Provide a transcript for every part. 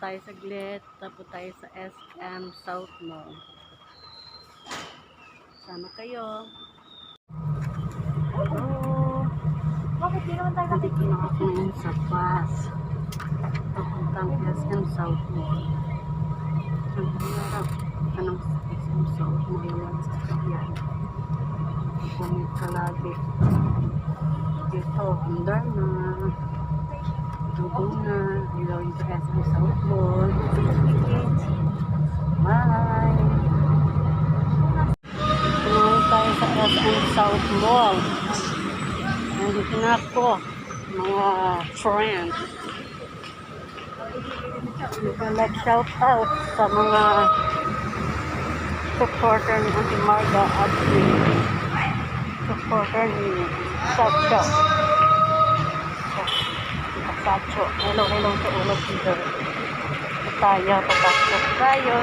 tayo saglit. Tapo tayo sa SM South Mall. Sama kayo. Hello. Bakit di naman tayo ako ngayon sa bus. Papuntang SM South Mall. Ang hirap. Anong SM South Mall lang sa sakyan. Bumit ka lagi. Dito, andar na. Yung sa SM South Mall. Bye! Tumawa tayo sa South na mga shout out sa mga supporter ni Auntie Marga at supporter ni Sacho. Sacho. Hello, hello sa ulog dito. Tayo, papasok tayo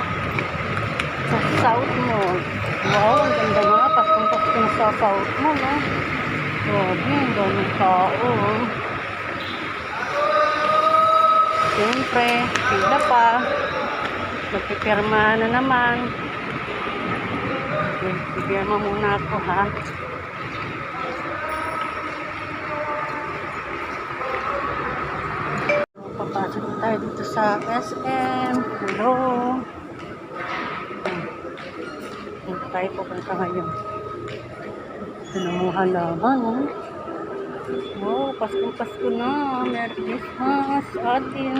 sa South Mall. Wow, ang ganda nga. Paskong-paskong sa South Mall, no? Grabe, ang daming tao. Siyempre, pila pa. Magpipirma na naman. Okay, Pipirma muna ako, ha? Papasok na tayo dito sa SM. Hello. Dito tayo pupunta ngayon. Na mga halaman, oh. Wow, Pasko Pasko na. Merry Christmas atin.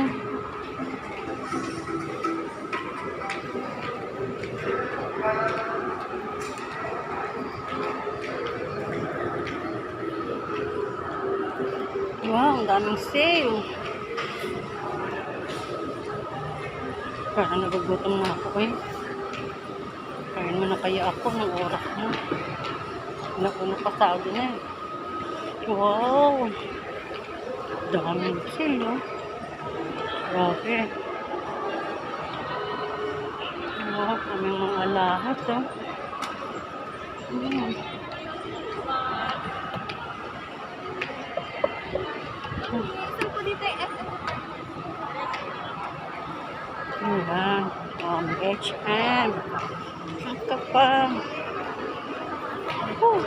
Wow, ang daming sale. Parang nagugutom na ako eh. Kain mo na kaya ako ng oras mo. Nauna pa sabi na eh. Wow! Daming sale, no? Grabe. Wow, kami mga lahat, oh. Mm. Saan po dito yung SM? Ayan. Um, H&M. Ang kapal. Oh.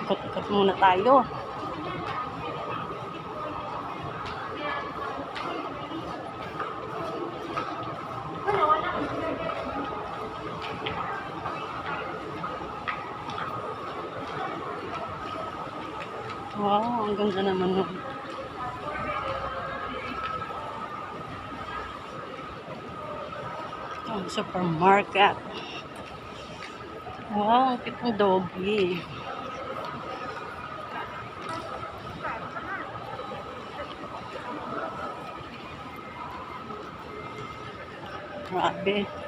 Ikot-ikot muna tayo. Wow, ang ganda naman nun. Ang supermarket. Wow, ang cute ng doggy. Grabe. Ayan,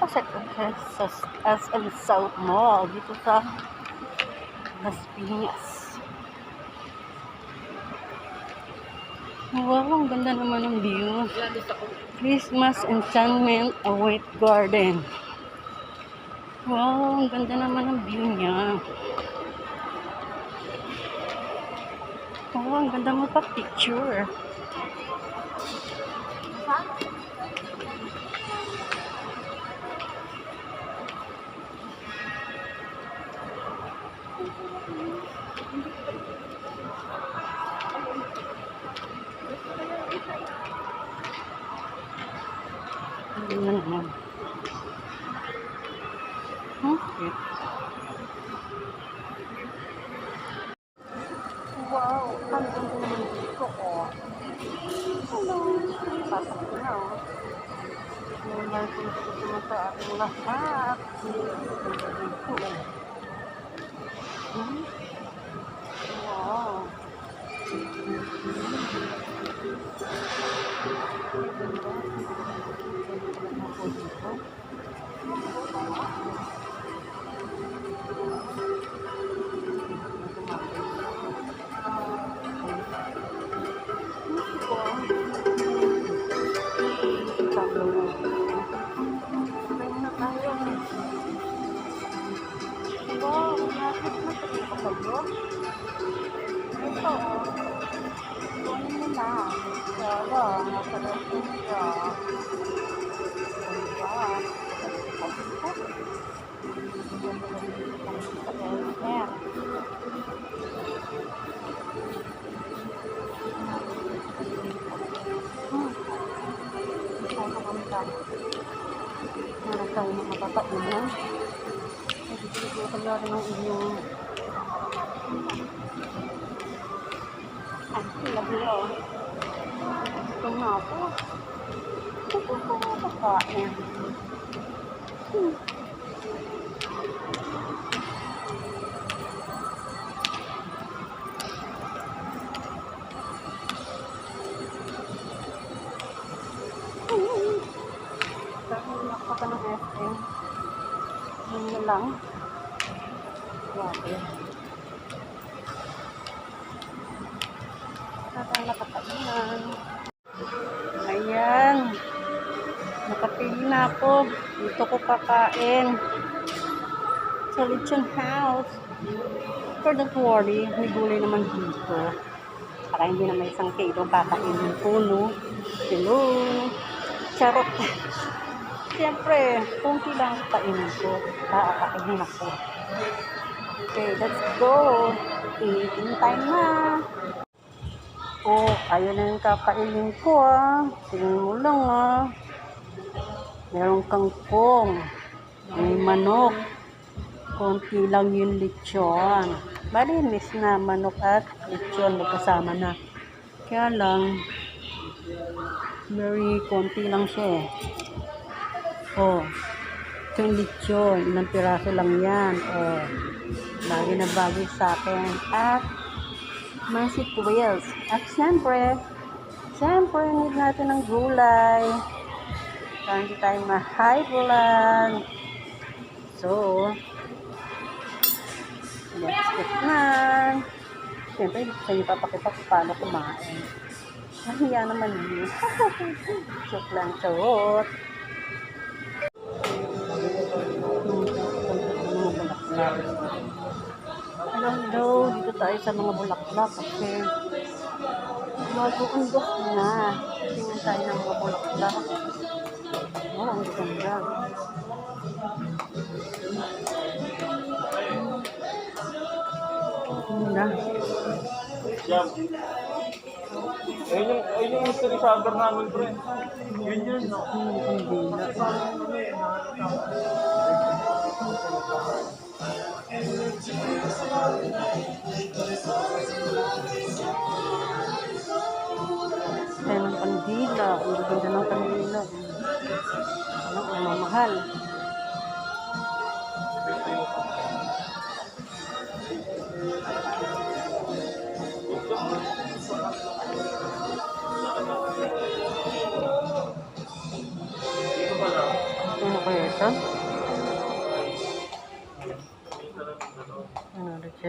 papasok ko sa SM South Mall dito sa Las Piñas. Wow, ang ganda naman ng view. Christmas Enchantment Await Garden. Wow, ang ganda naman ng view niya. Wow, ang ganda mo pa picture. Hindi na Ka? Meron tayo mga bata na rin ang inyong Ay, labiro. Ito nga ako. Ito ko kakain. Hmm. Yun lang. Grabe. Tatang nakapainan. Ayan. Nakapili na ako. Dito ko kakain. Sa Lechon House. For don't worry, may gulay naman dito. Para hindi na may isang kilo kakainin ko, no? Hello. Charot. Siyempre, kunti lang ang kainin ko. Kakakainin ako. Okay, let's go. Eating time na. Oh, ayun na yung kakainin ko ah. Tingnan mo lang ah. Meron kangkong. May manok. Konti lang yung lechon. Malinis na manok at lechon magkasama na. Kaya lang, very konti lang siya eh. Oh, yung lechon. Ilang piraso lang yan. Oh, bagay na bagay sa akin. At, may sibuyas. At syempre, syempre, need natin ng gulay. Para hindi tayo blood. So, let's get na. Siyempre, ko sa inyo papakita kung paano kumain. Nahiya naman yun. Joke lang, charot. Hello, hello. Dito tayo sa mga bulaklak kasi mag-uundos na. Tingnan tayo ng mga bulaklak. Oh, ang ganda. Ganda. Ayun yung, ayun yung mystery shopper namin, bro. Yun yun, no? Hmm, ang kandila. Ang ganda ng kandila. Ano, ang mamahal.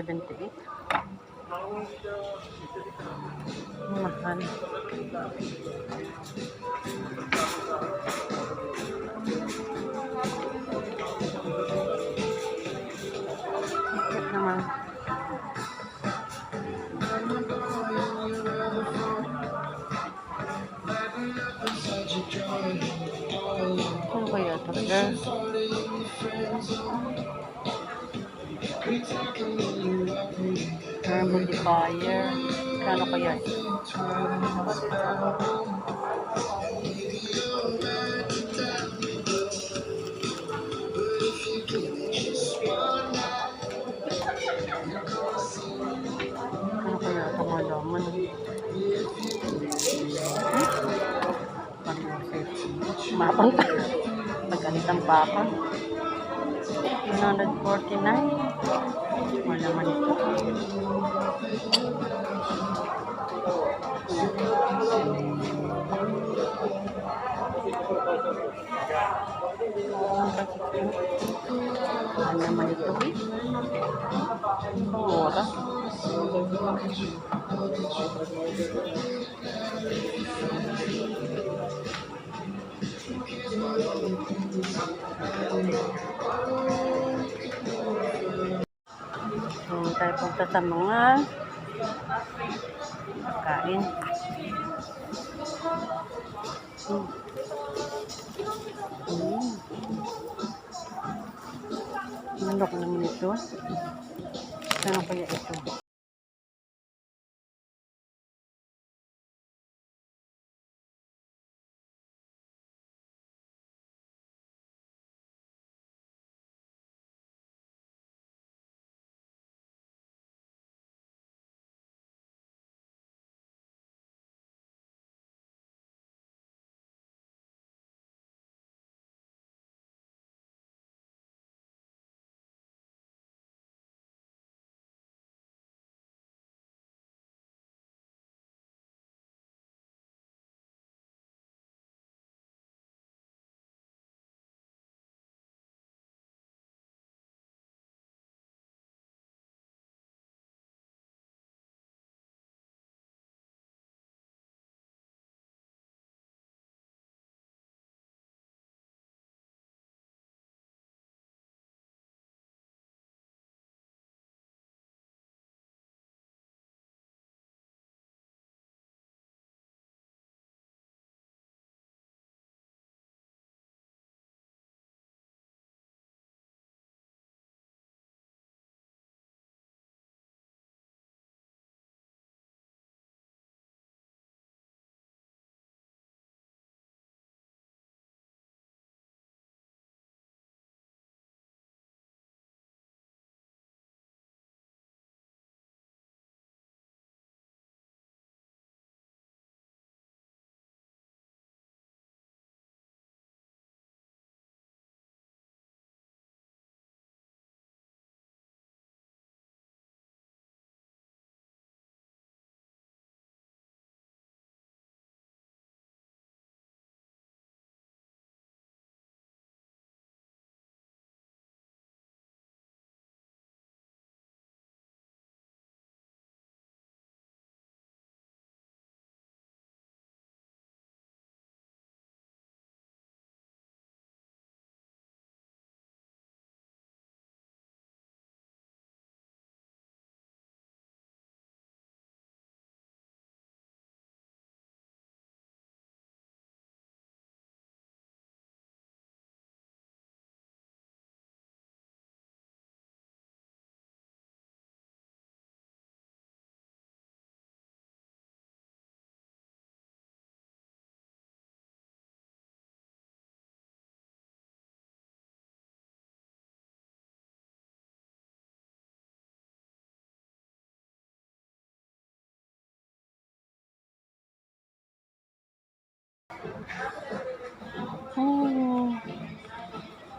770. Mahal. Come naman. Kung. Thermal defier. Kano kaya? Ano kaya ito mga laman? Mapang pa. Magalitan pa ako. 149. Wala naman ito. Wala naman ito eh. Mura. So, tayo punta sa mga kain. Hmm. Hmm. Manok naman ito. Ano kaya ito?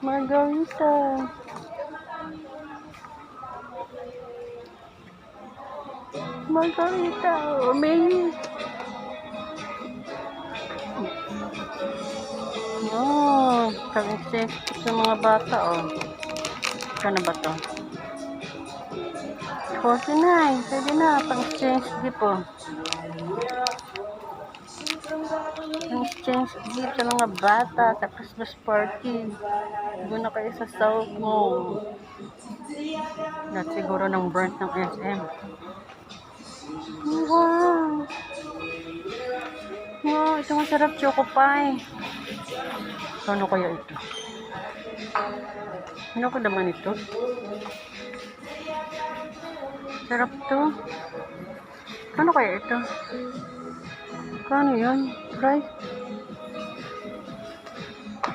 Margarita. Margarita. Amazing. Oh, pang-exchange sa mga bata, oh. Kano ba to? 49. Pwede na, pang-exchange gift, oh. Pang-exchange gift sa mga bata sa Christmas party. Doon na kayo sa South mo. Lahat siguro ng burnt ng SM. Wow! Wow, ito masarap choco pie. Ano kaya ito? Ano ko naman ito? Sarap to. Ano kaya ito? Kano yun? Price?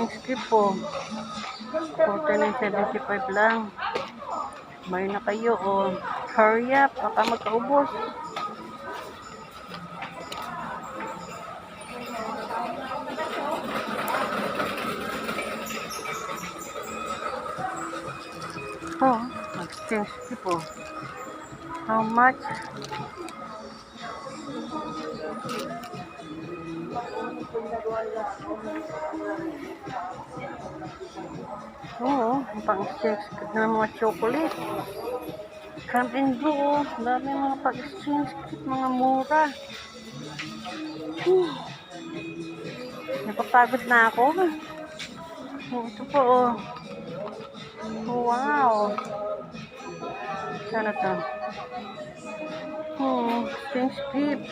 yung skip po. Quarter ng 75 lang. May na kayo o. Oh. Hurry up, baka magkaubos. Oh, exchange skip po. How much? Oo, pang-exchange kit na mga chocolate. Come and oh. Dami mga pag-exchange kit, mga mura. Hmm. Napapagod na ako. Oh, ito po, oh. Wow. Sana to? Hmm, exchange gift.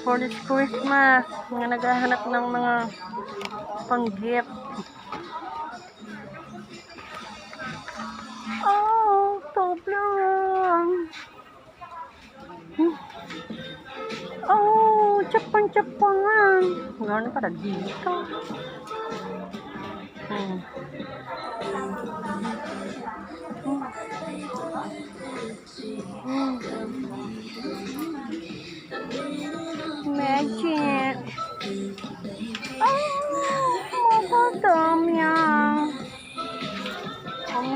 For this Christmas. Mga naghahanap ng mga pang-gift. Oh, Toblerone. Hmm. Oh, Japan-Japan. Gano'n para dito. Hmm. Hmm. Magic.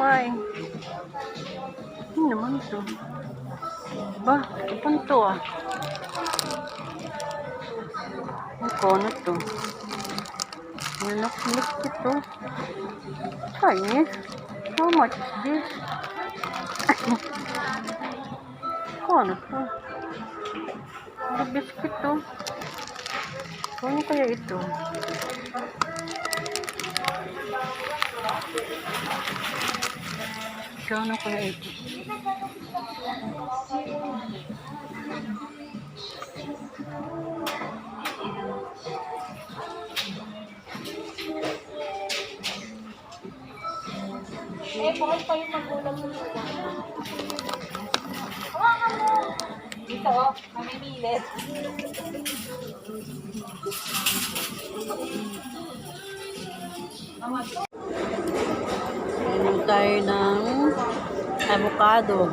My. Ano naman to? Ba, ano to ah? Ang kono to. Click ito. Chinese. How much is this? Kono to. Ang biscuit to. Ano kaya ito? Kano kaya ito? Eh, bukod pa yung magulang mo. Hawakan mo. Dito, oh. Mamimilit. Tayo ng avocado.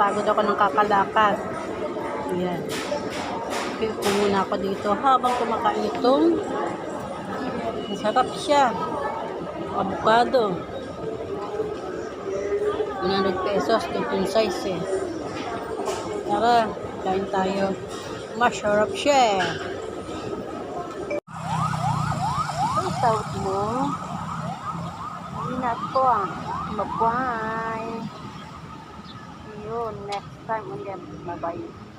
Pagod ako ng kakalakad. Ayan. Pipo muna ako dito habang kumakain itong masarap siya. Avocado. 100 pesos. Ito yung size eh. Tara, kain tayo. Masarap siya eh. Ang tawag mo? Hindi na ako ah. Bye-bye. Yun, next time ulit. Bye-bye.